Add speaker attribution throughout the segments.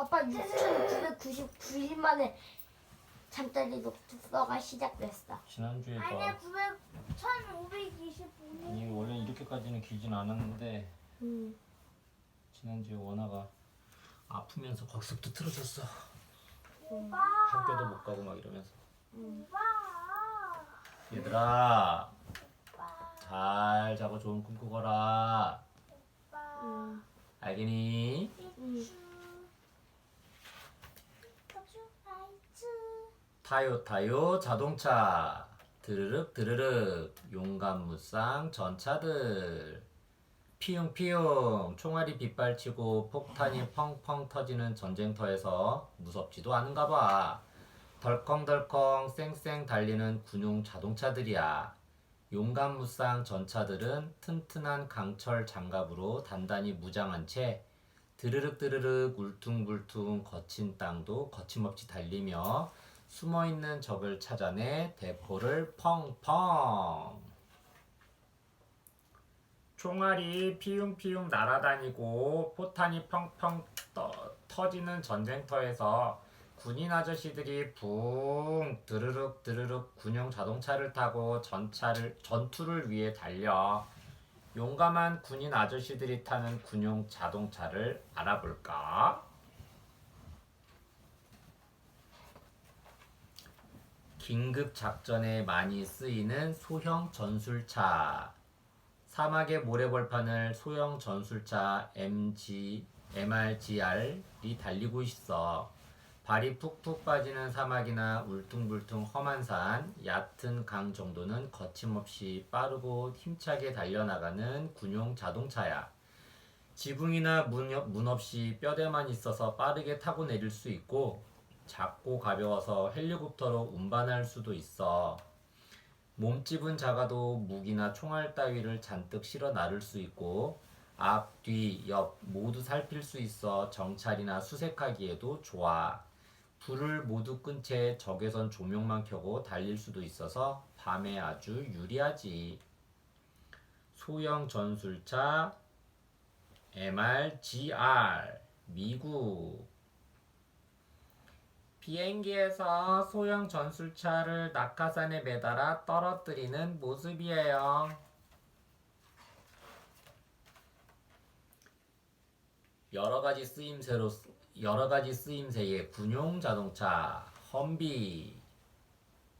Speaker 1: 아빠 6,999일 만에 잠자리 독서가 시작됐어.
Speaker 2: 지난주에서
Speaker 3: 아니야 900 1525년.
Speaker 2: 아니 원래 이렇게까지는 길진 않았는데
Speaker 1: 음.
Speaker 2: 지난주에 원아가 아프면서 거기서부터 틀어졌어.
Speaker 3: 오빠.
Speaker 2: 학교도 못 가고 막 이러면서.
Speaker 3: 오빠.
Speaker 2: 얘들아
Speaker 3: 오빠.
Speaker 2: 잘 자고 좋은 꿈 꾸거라.
Speaker 3: 오빠.
Speaker 1: 음.
Speaker 2: 알겠니?
Speaker 3: 피추 피카츄 아이츠
Speaker 2: 타요 타요 자동차. 드르륵 드르륵. 용감 무쌍 전차들. 피용 피용 총알이 빗발치고 폭탄이 펑펑 터지는 전쟁터에서 무섭지도 않은가 봐. 덜컹덜컹 쌩쌩 달리는 군용 자동차들이야. 용감 무쌍 전차들은 튼튼한 강철 장갑으로 단단히 무장한 채 드르륵 드르륵 울퉁불퉁 거친 땅도 거침없이 달리며 숨어있는 적을 찾아내 대포를 펑펑 총알이 피웅피웅 날아다니고 포탄이 펑펑 떠- 터지는 전쟁터에서 군인 아저씨들이 붕 드르륵 드르륵 군용 자동차를 타고 전차를 전투를 위해 달려 용감한 군인 아저씨들이 타는 군용 자동차를 알아볼까? 긴급 작전에 많이 쓰이는 소형 전술차. 사막의 모래벌판을 소형 전술차 MG, MRGR이 달리고 있어. 발이 푹푹 빠지는 사막이나 울퉁불퉁 험한 산, 얕은 강 정도는 거침없이 빠르고 힘차게 달려나가는 군용 자동차야. 지붕이나 문, 옆- 문 없이 뼈대만 있어서 빠르게 타고 내릴 수 있고, 작고 가벼워서 헬리콥터로 운반할 수도 있어. 몸집은 작아도 무기나 총알 따위를 잔뜩 실어 나를 수 있고 앞, 뒤, 옆 모두 살필 수 있어 정찰이나 수색하기에도 좋아. 불을 모두 끈 채 적외선 조명만 켜고 달릴 수도 있어서 밤에 아주 유리하지. 소형 전술차 MRGR 미국 비행기에서 소형 전술차를 낙하산에 매달아 떨어뜨리는 모습이에요. 여러 가지 쓰임새로 쓰- 여러 가지 쓰임새의 군용 자동차 험비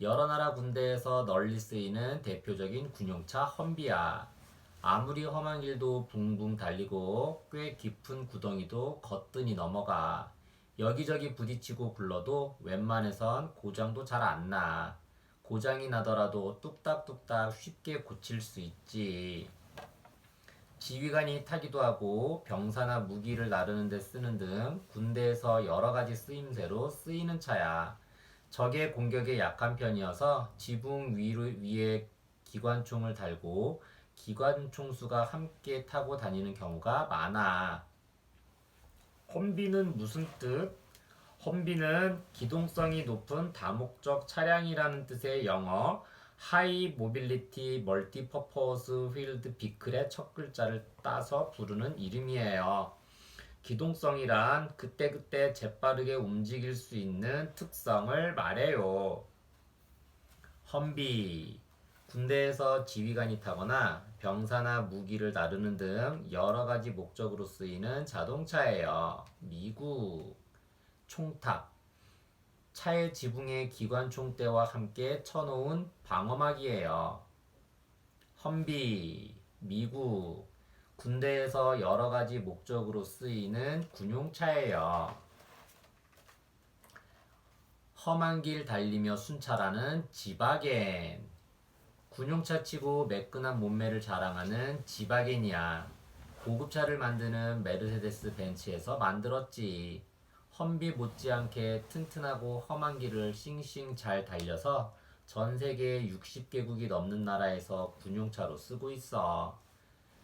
Speaker 2: 여러 나라 군대에서 널리 쓰이는 대표적인 군용차 험비야. 아무리 험한 길도 붕붕 달리고 꽤 깊은 구덩이도 거뜬히 넘어가. 여기저기 부딪히고 굴러도 웬만해선 고장도 잘 안 나. 고장이 나더라도 뚝딱뚝딱 쉽게 고칠 수 있지. 지휘관이 타기도 하고 병사나 무기를 나르는 데 쓰는 등 군대에서 여러 가지 쓰임새로 쓰이는 차야. 적의 공격에 약한 편이어서 지붕 위로, 위에 기관총을 달고 기관총 수가 함께 타고 다니는 경우가 많아. 험비는 무슨 뜻? 험비는 기동성이 높은 다목적 차량이라는 뜻의 영어 하이 모빌리티 멀티 퍼포스 휠드 비클의 첫 글자를 따서 부르는 이름이에요. 기동성이란 그때그때 재빠르게 움직일 수 있는 특성을 말해요. 험비 군대에서 지휘관이 타거나 병사나 무기를 나르는 등 여러 가지 목적으로 쓰이는 자동차예요. 미국 총탑 차의 지붕에 기관 총대와 함께 쳐놓은 방어막이에요. 험비 미국 군대에서 여러 가지 목적으로 쓰이는 군용차예요. 험한 길 달리며 순찰하는 지바겐. 군용차 치고 매끈한 몸매를 자랑하는 지바겐이야. 고급차를 만드는 메르세데스 벤츠에서 만들었지. 험비 못지않게 튼튼하고 험한 길을 싱싱 잘 달려서 전 세계 60개국이 넘는 나라에서 군용차로 쓰고 있어.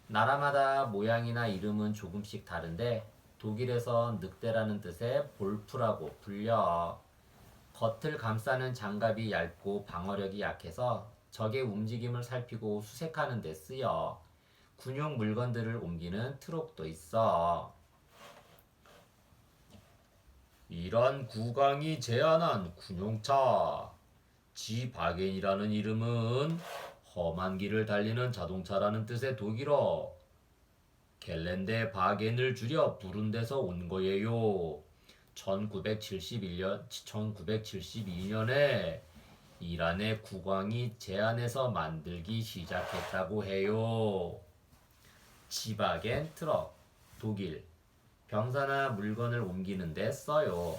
Speaker 2: 나라마다 모양이나 이름은 조금씩 다른데 독일에서 늑대라는 뜻의 볼프라고 불려. 겉을 감싸는 장갑이 얇고 방어력이 약해서 적의 움직임을 살피고 수색하는 데 쓰여. 군용 물건들을 옮기는 트럭도 있어. 이란 국왕이 제안한 군용차 지바겐이라는 이름은 험한 길을 달리는 자동차라는 뜻의 독일어 갤렌데 바겐을 줄여 부른 데서 온 거예요. 1971년, 1972년에 이란의 국왕이 제안해서 만들기 시작했다고 해요. 지바겐 트럭, 독일. 병사나 물건을 옮기는 데 써요.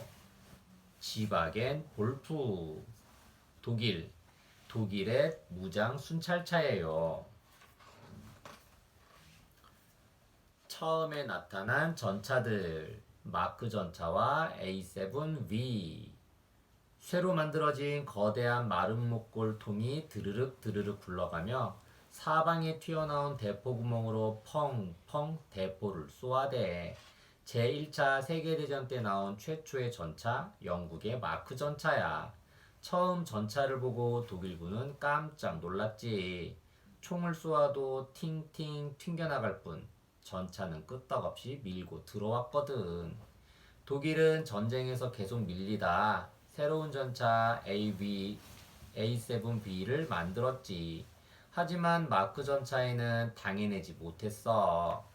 Speaker 2: 지바겐 볼프, 독일. 독일의 무장 순찰차예요. 처음에 나타난 전차들 마크 전차와 A7V 쇠로 만들어진 거대한 마른 목골통이 드르륵 드르륵 굴러가며 사방에 튀어나온 대포 구멍으로 펑펑 대포를 쏘아대. 제1차 세계대전 때 나온 최초의 전차 영국의 마크 전차야. 처음 전차를 보고 독일군은 깜짝 놀랐지. 총을 쏘아도 팅팅 튕겨나갈 뿐 전차는 끄떡없이 밀고 들어왔거든. 독일은 전쟁에서 계속 밀리다 새로운 전차 AV, A7B를 만들었지. 하지만 마크 전차에는 당해내지 못했어.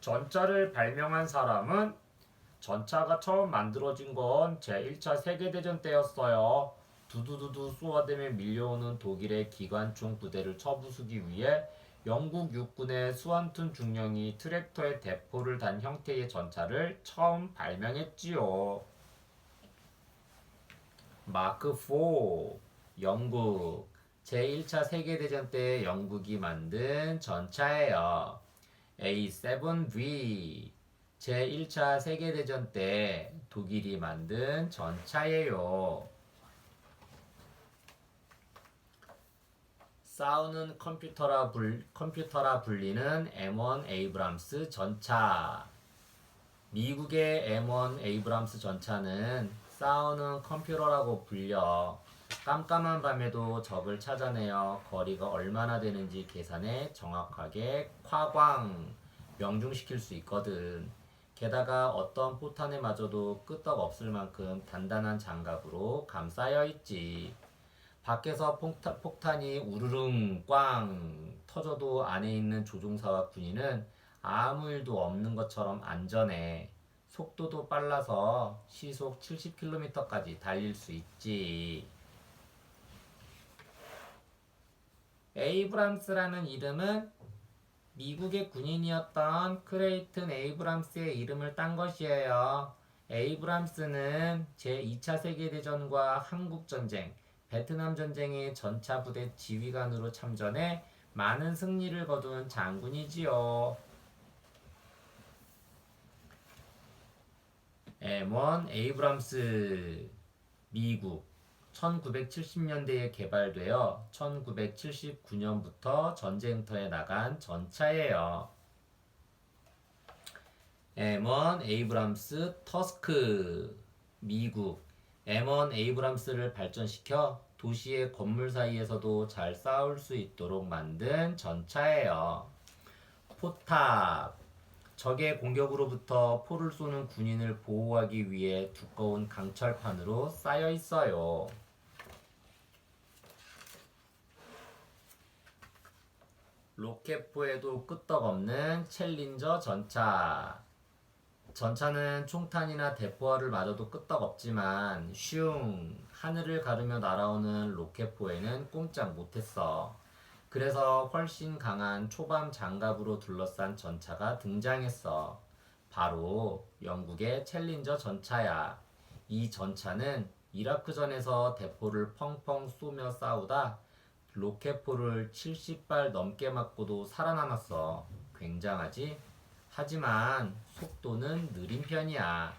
Speaker 2: 전차를 발명한 사람은 전차가 처음 만들어진 건 제1차 세계대전 때였어요. 두두두두 쏘아대며 밀려오는 독일의 기관총 부대를 쳐부수기 위해 영국 육군의 수완툰 중령이 트랙터에 대포를 단 형태의 전차를 처음 발명했지요. 마크 4 영국 제1차 세계대전 때 영국이 만든 전차예요. A7V 제1차 세계대전 때 독일이 만든 전차예요. 싸우는 컴퓨터라 불 컴퓨터라 불리는 M1 에이브람스 전차. 미국의 M1 에이브람스 전차는 싸우는 컴퓨터라고 불려 깜깜한 밤에도 적을 찾아내어 거리가 얼마나 되는지 계산해 정확하게 화광 명중시킬 수 있거든. 게다가 어떤 포탄에 맞아도 끄떡 없을 만큼 단단한 장갑으로 감싸여 있지. 밖에서 폭탄, 폭탄이 우르릉 꽝 터져도 안에 있는 조종사와 군인은 아무 일도 없는 것처럼 안전해. 속도도 빨라서 시속 70km까지 달릴 수 있지. 에이브람스라는 이름은 미국의 군인이었던 크레이튼 에이브람스의 이름을 딴 것이에요. 에이브람스는 제2차 세계대전과 한국전쟁, 베트남 전쟁의 전차 부대 지휘관으로 참전해 많은 승리를 거둔 장군이지요. M1 에이브람스 미국 1970년대에 개발되어 1979년부터 전쟁터에 나간 전차예요. M1 에이브람스 터스크 미국 M1 에이브람스를 발전시켜 도시의 건물 사이에서도 잘 싸울 수 있도록 만든 전차예요. 포탑 적의 공격으로부터 포를 쏘는 군인을 보호하기 위해 두꺼운 강철판으로 쌓여 있어요. 로켓포에도 끄떡없는 챌린저 전차. 전차는 총탄이나 대포화를 맞아도 끄떡없지만 슝 하늘을 가르며 날아오는 로켓포에는 꼼짝 못했어. 그래서 훨씬 강한 초밤 장갑으로 둘러싼 전차가 등장했어. 바로 영국의 챌린저 전차야. 이 전차는 이라크전에서 대포를 펑펑 쏘며 싸우다 로켓포를 70발 넘게 맞고도 살아남았어. 굉장하지? 하지만 속도는 느린 편이야.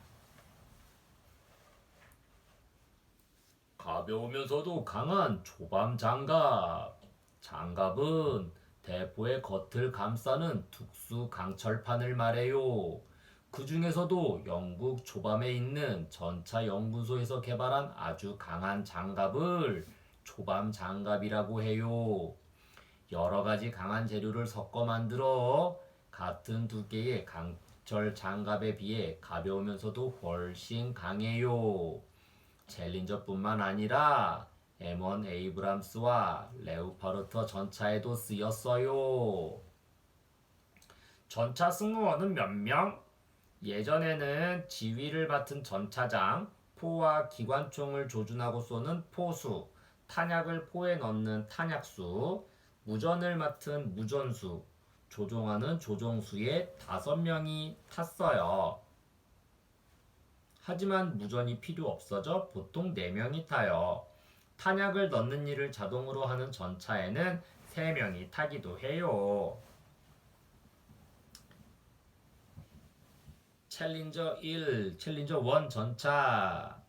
Speaker 2: 가벼우면서도 강한 초밤 장갑. 장갑은 대포의 겉을 감싸는 특수 강철판을 말해요. 그 중에서도 영국 초밤에 있는 전차 연구소에서 개발한 아주 강한 장갑을 초밤 장갑이라고 해요. 여러 가지 강한 재료를 섞어 만들어 같은 두께의 강, 적절 장갑에 비해 가벼우면서도 훨씬 강해요. 챌린저뿐만 아니라 M1 에이브람스와 레오파르터 전차에도 쓰였어요. 전차 승무원은 몇 명? 예전에는 지휘를 맡은 전차장, 포와 기관총을 조준하고 쏘는 포수, 탄약을 포에 넣는 탄약수, 무전을 맡은 무전수, 조종하는 조종수의 다섯 명이 탔어요. 하지만 무전이 필요 없어져 보통 네명이 타요. 탄약을 넣는 일을 자동으로 하는 전차에는 세명이 타기도 해요. 챌린저 1, 챌린저 1 전차.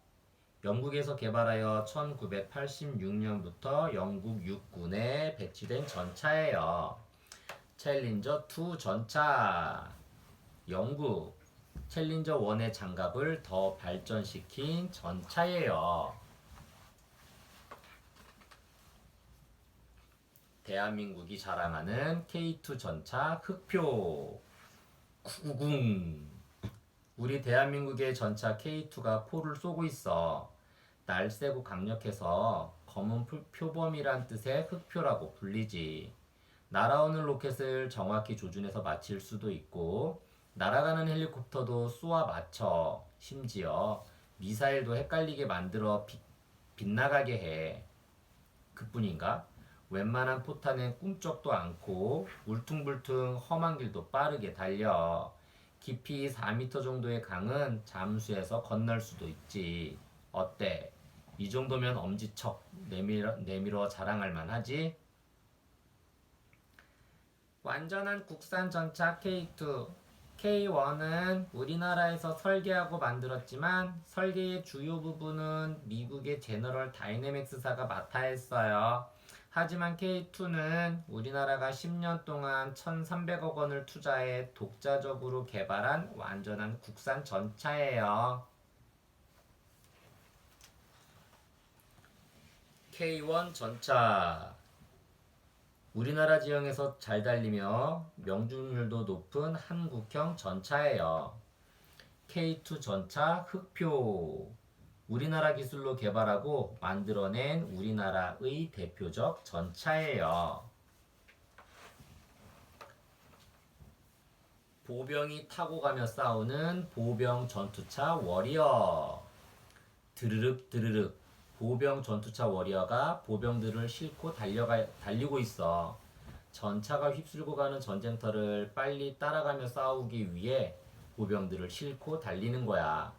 Speaker 2: 영국에서 개발하여 1986년부터 영국 육군에 배치된 전차예요. 챌린저 2 전차. 영국 챌린저 1의 장갑을 더 발전시킨 전차예요. 대한민국이 자랑하는 K2 전차 흑표 구궁. 우리 대한민국의 전차 K2가 포를 쏘고 있어. 날세고 강력해서 검은 표- 표범이란 뜻의 흑표라고 불리지. 날아오는 로켓을 정확히 조준해서 맞힐 수도 있고 날아가는 헬리콥터도 쏘아 맞춰. 심지어 미사일도 헷갈리게 만들어 빗, 빗나가게 해. 그뿐인가? 웬만한 포탄은 꿈쩍도 않고 울퉁불퉁 험한 길도 빠르게 달려 깊이 4m 정도의 강은 잠수해서 건널 수도 있지 어때? 이 정도면 엄지척 내밀어, 내밀어 자랑할 만하지? 완전한 국산 전차 K2 K1은 우리나라에서 설계하고 만들었지만 설계의 주요 부분은 미국의 제너럴 다이내믹스사가 맡아 했어요. 하지만 K2는 우리나라가 10년 동안 1,300억 원을 투자해 독자적으로 개발한 완전한 국산 전차예요. K1 전차 우리나라 지형에서 잘 달리며 명중률도 높은 한국형 전차예요. K2 전차 흑표 우리나라 기술로 개발하고 만들어낸 우리나라의 대표적 전차예요. 보병이 타고 가며 싸우는 보병 전투차 워리어. 드르륵 드르륵 보병 전투차 워리어가 보병들을 싣고 달려가 달리고 있어. 전차가 휩쓸고 가는 전쟁터를 빨리 따라가며 싸우기 위해 보병들을 싣고 달리는 거야.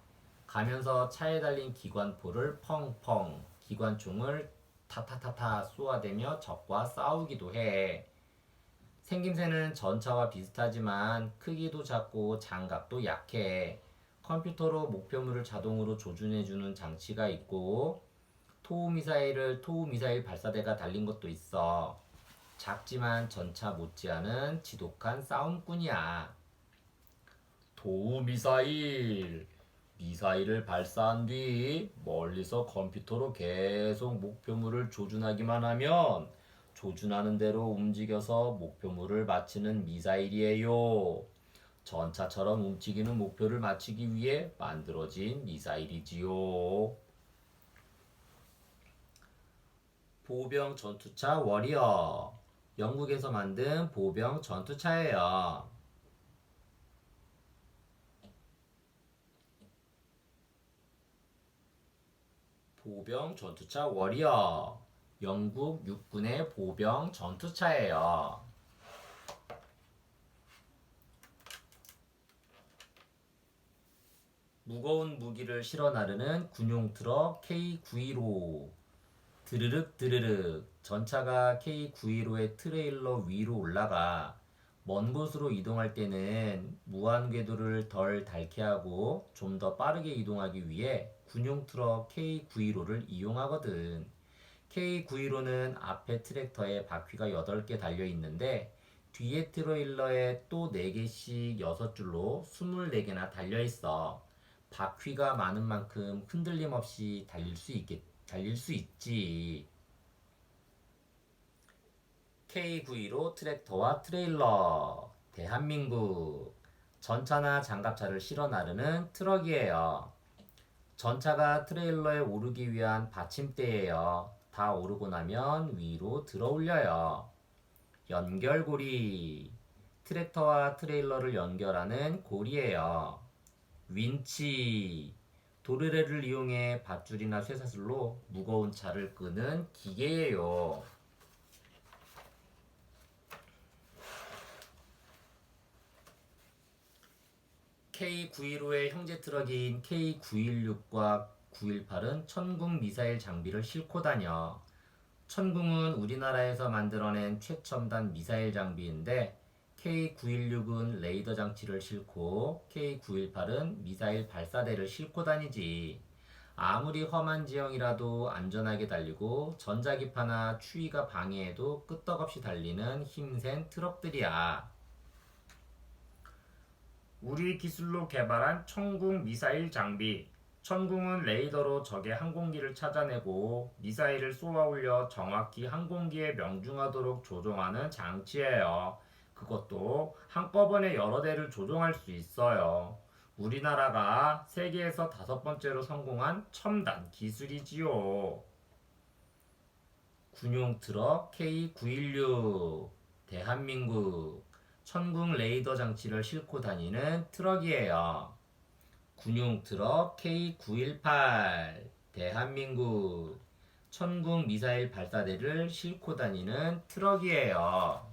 Speaker 2: 가면서 차에 달린 기관포를 펑펑, 기관총을 타타타타 쏘아대며 적과 싸우기도 해. 생김새는 전차와 비슷하지만 크기도 작고 장갑도 약해. 컴퓨터로 목표물을 자동으로 조준해주는 장치가 있고 토우 미사일을 토우 미사일 발사대가 달린 것도 있어. 작지만 전차 못지않은 지독한 싸움꾼이야. 도우 미사일. 미사일을 발사한 뒤 멀리서 컴퓨터로 계속 목표물을 조준하기만 하면 조준하는 대로 움직여서 목표물을 맞히는 미사일이에요. 전차처럼 움직이는 목표를 맞추기 위해 만들어진 미사일이지요. 보병 전투차 워리어. 영국에서 만든 보병 전투차예요. 보병 전투차 워리어. 영국 육군의 보병 전투차예요. 무거운 무기를 실어 나르는 군용 트럭 K915. 드르륵 드르륵 전차가 K915의 트레일러 위로 올라가 먼 곳으로 이동할 때는 무한 궤도를 덜 닳게 하고 좀 더 빠르게 이동하기 위해 군용 트럭 K915를 이용하거든. K915는 앞에 트랙터에 바퀴가 8개 달려 있는데 뒤에 트레일러에 또 4개씩 6줄로 24개나 달려 있어. 바퀴가 많은 만큼 흔들림 없이 달릴 수 있겠, 달릴 수 있지. K915 트랙터와 트레일러. 대한민국. 전차나 장갑차를 실어 나르는 트럭이에요. 전차가 트레일러에 오르기 위한 받침대예요. 다 오르고 나면 위로 들어 올려요. 연결고리. 트랙터와 트레일러를 연결하는 고리예요. 윈치. 도르래를 이용해 밧줄이나 쇠사슬로 무거운 차를 끄는 기계예요. K915의 형제 트럭인 K916과 918은 천궁 미사일 장비를 싣고 다녀. 천궁은 우리나라에서 만들어낸 최첨단 미사일 장비인데 K916은 레이더 장치를 싣고 K918은 미사일 발사대를 싣고 다니지. 아무리 험한 지형이라도 안전하게 달리고 전자기파나 추위가 방해해도 끄떡없이 달리는 힘센 트럭들이야. 우리 기술로 개발한 천궁 미사일 장비. 천궁은 레이더로 적의 항공기를 찾아내고 미사일을 쏘아 올려 정확히 항공기에 명중하도록 조종하는 장치예요. 그것도 한꺼번에 여러 대를 조종할 수 있어요. 우리나라가 세계에서 다섯 번째로 성공한 첨단 기술이지요. 군용 트럭 K916 대한민국 천궁 레이더 장치를 싣고 다니는 트럭이에요. 군용 트럭 K918 대한민국 천궁 미사일 발사대를 싣고 다니는 트럭이에요.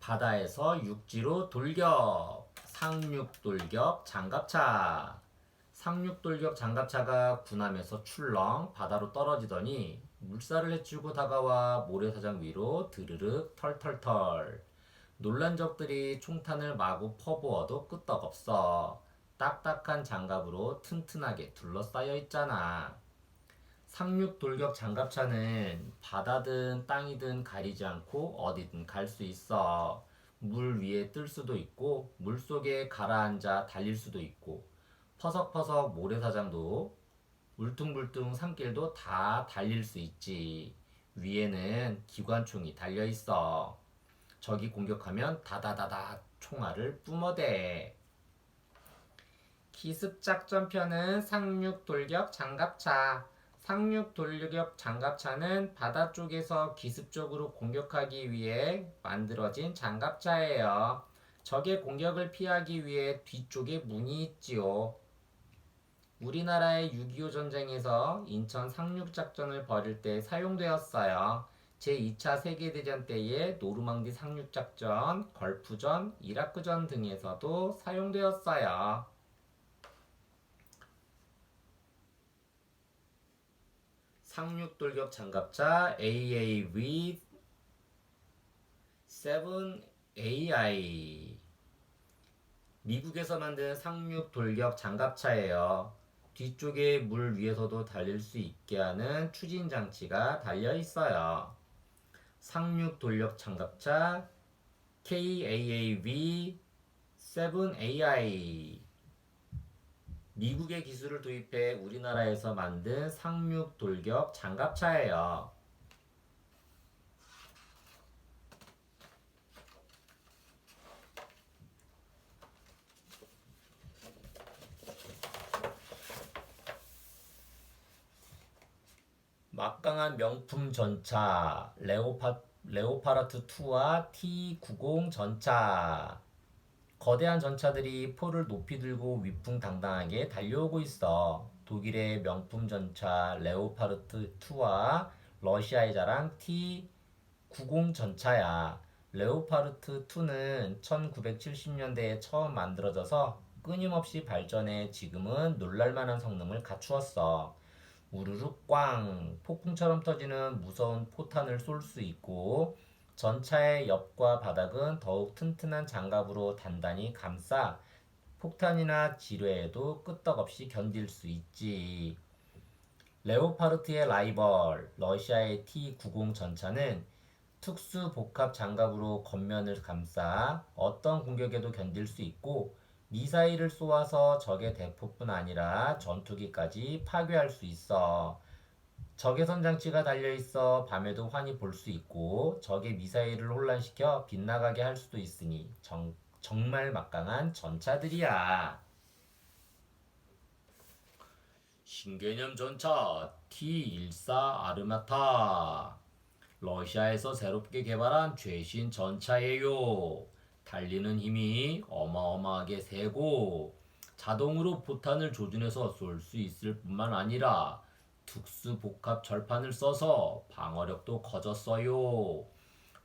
Speaker 2: 바다에서 육지로 돌격 상륙 돌격 장갑차 상륙 돌격 장갑차가 군함에서 출렁 바다로 떨어지더니 물살을 헤치고 다가와 모래사장 위로 드르륵 털털털. 놀란 적들이 총탄을 마구 퍼부어도 끄떡없어 딱딱한 장갑으로 튼튼하게 둘러싸여 있잖아. 상륙 돌격 장갑차는 바다든 땅이든 가리지 않고 어디든 갈 수 있어. 물 위에 뜰 수도 있고 물 속에 가라앉아 달릴 수도 있고 퍼석퍼석 모래사장도 울퉁불퉁 산길도 다 달릴 수 있지. 위에는 기관총이 달려 있어. 적이 공격하면 다다다다 총알을 뿜어대. 기습 작전편은 상륙 돌격 장갑차. 상륙 돌격 장갑차는 바다 쪽에서 기습적으로 공격하기 위해 만들어진 장갑차예요. 적의 공격을 피하기 위해 뒤쪽에 문이 있지요. 우리나라의 6.25 전쟁에서 인천 상륙작전을 벌일 때 사용되었어요. 제2차 세계대전 때의 노르망디 상륙작전, 걸프전, 이라크전 등에서도 사용되었어요. 상륙돌격 장갑차 AAV 7AI 미국에서 만든 상륙 돌격 장갑차예요. 뒤쪽에 물 위에서도 달릴 수 있게 하는 추진 장치가 달려 있어요. 상륙 돌격 장갑차 KAAV 7AI 미국의 기술을 도입해 우리나라에서 만든 상륙 돌격 장갑차예요. 막강한 명품 전차 레오파, 레오파르트 2와 T90 전차. 거대한 전차들이 포를 높이 들고 위풍당당하게 달려오고 있어. 독일의 명품 전차 레오파르트 2와 러시아의 자랑 T90 전차야. 레오파르트 2는 1970년대에 처음 만들어져서 끊임없이 발전해 지금은 놀랄만한 성능을 갖추었어. 우르르 꽝 폭풍처럼 터지는 무서운 포탄을 쏠 수 있고 전차의 옆과 바닥은 더욱 튼튼한 장갑으로 단단히 감싸 폭탄이나 지뢰에도 끄떡없이 견딜 수 있지. 레오파르트의 라이벌 러시아의 T90 전차는 특수 복합 장갑으로 겉면을 감싸 어떤 공격에도 견딜 수 있고 미사일을 쏘아서 적의 대포뿐 아니라 전투기까지 파괴할 수 있어. 적외선 장치가 달려 있어 밤에도 환히 볼 수 있고 적의 미사일을 혼란시켜 빗나가게 할 수도 있으니 정, 정말 막강한 전차들이야. 신개념 전차 T-14 아르마타 러시아에서 새롭게 개발한 최신 전차예요. 달리는 힘이 어마어마하게 세고 자동으로 포탄을 조준해서 쏠 수 있을 뿐만 아니라 특수 복합 절판을 써서 방어력도 커졌어요.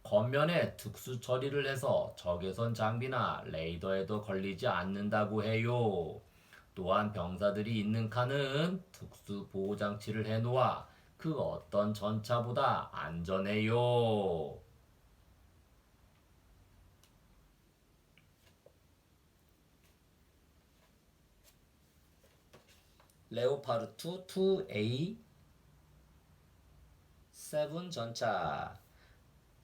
Speaker 2: 겉면에 특수 처리를 해서 적외선 장비나 레이더에도 걸리지 않는다고 해요. 또한 병사들이 있는 칸은 특수 보호 장치를 해놓아 그 어떤 전차보다 안전해요. 레오파르투 2A 7 전차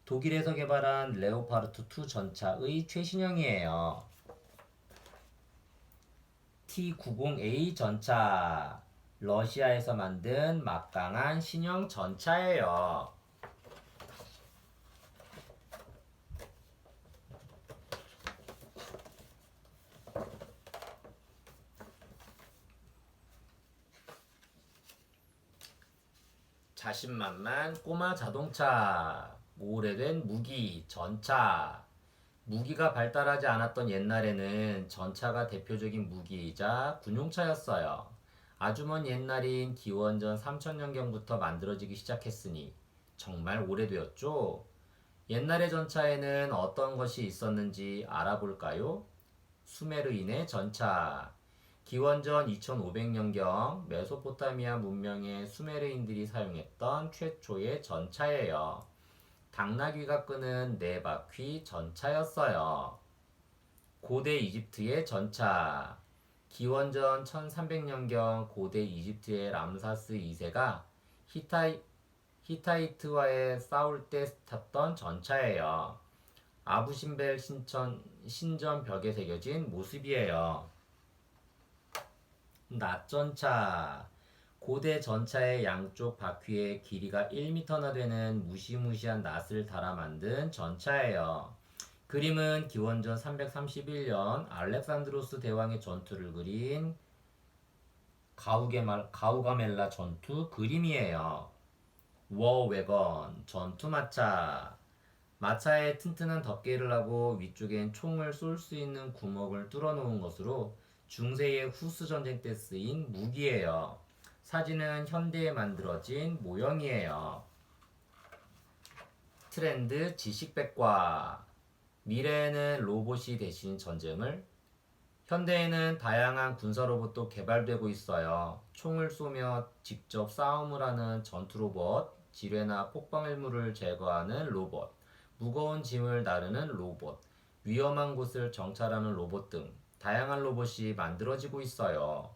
Speaker 2: 독일에서 개발한 레오파르트 2 전차의 최신형이에요. T90A 전차 러시아에서 만든 막강한 신형 전차예요. 자신만만 꼬마 자동차, 오래된 무기, 전차. 무기가 발달하지 않았던 옛날에는 전차가 대표적인 무기이자 군용차였어요. 아주 먼 옛날인 기원전 3000년경부터 만들어지기 시작했으니 정말 오래되었죠? 옛날의 전차에는 어떤 것이 있었는지 알아볼까요? 수메르인의 전차. 기원전 2500년경 메소포타미아 문명의 수메르인들이 사용했던 최초의 전차예요. 당나귀가 끄는 네 바퀴 전차였어요. 고대 이집트의 전차. 기원전 1300년경 고대 이집트의 람사스 2세가 히타이, 히타이트와의 싸울 때 탔던 전차예요. 아부신벨 신천, 신전 벽에 새겨진 모습이에요. 낫전차. 고대 전차의 양쪽 바퀴에 길이가 1m나 되는 무시무시한 낫을 달아 만든 전차예요. 그림은 기원전 331년 알렉산드로스 대왕의 전투를 그린 가우게말, 가우가멜라 전투 그림이에요. 워웨건 전투 마차 마차에 튼튼한 덮개를 하고 위쪽엔 총을 쏠 수 있는 구멍을 뚫어 놓은 것으로 중세의 후스 전쟁 때 쓰인 무기예요. 사진은 현대에 만들어진 모형이에요. 트렌드 지식백과 미래에는 로봇이 대신 전쟁을 현대에는 다양한 군사 로봇도 개발되고 있어요. 총을 쏘며 직접 싸움을 하는 전투 로봇, 지뢰나 폭발 물을 제거하는 로봇, 무거운 짐을 나르는 로봇, 위험한 곳을 정찰하는 로봇 등 다양한 로봇이 만들어지고 있어요.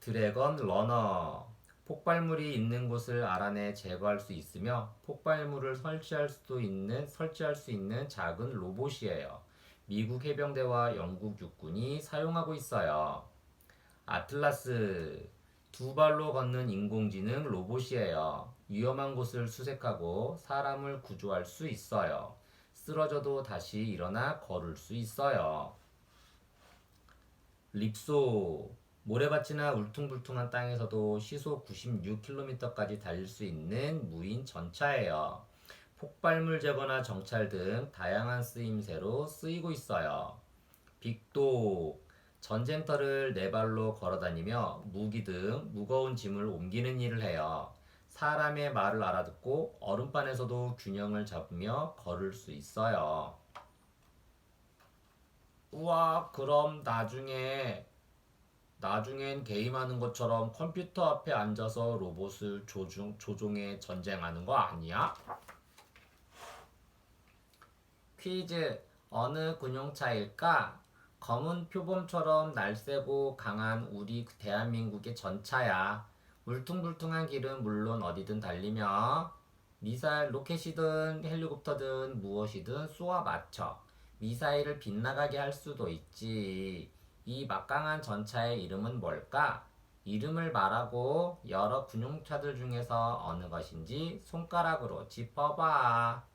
Speaker 2: 드래건 러너 폭발물이 있는 곳을 알아내 제거할 수 있으며 폭발물을 설치할 수도 있는 설치할 수 있는 작은 로봇이에요. 미국 해병대와 영국 육군이 사용하고 있어요. 아틀라스 두 발로 걷는 인공지능 로봇이에요. 위험한 곳을 수색하고 사람을 구조할 수 있어요. 쓰러져도 다시 일어나 걸을 수 있어요. 립소 모래밭이나 울퉁불퉁한 땅에서도 시속 96km까지 달릴 수 있는 무인 전차예요. 폭발물 제거나 정찰 등 다양한 쓰임새로 쓰이고 있어요. 빅도 전쟁터를 네 발로 걸어다니며 무기 등 무거운 짐을 옮기는 일을 해요. 사람의 말을 알아듣고 얼음판에서도 균형을 잡으며 걸을 수 있어요. 우와, 그럼 나중에 나중엔 게임하는 것처럼 컴퓨터 앞에 앉아서 로봇을 조종, 조종해 전쟁하는 거 아니야? 퀴즈 어느 군용차일까? 검은 표범처럼 날쌔고 강한 우리 대한민국의 전차야. 울퉁불퉁한 길은 물론 어디든 달리며 미사일 로켓이든 헬리콥터든 무엇이든 쏘아 맞춰 미사일을 빗나가게 할 수도 있지. 이 막강한 전차의 이름은 뭘까? 이름을 말하고 여러 군용차들 중에서 어느 것인지 손가락으로 짚어봐.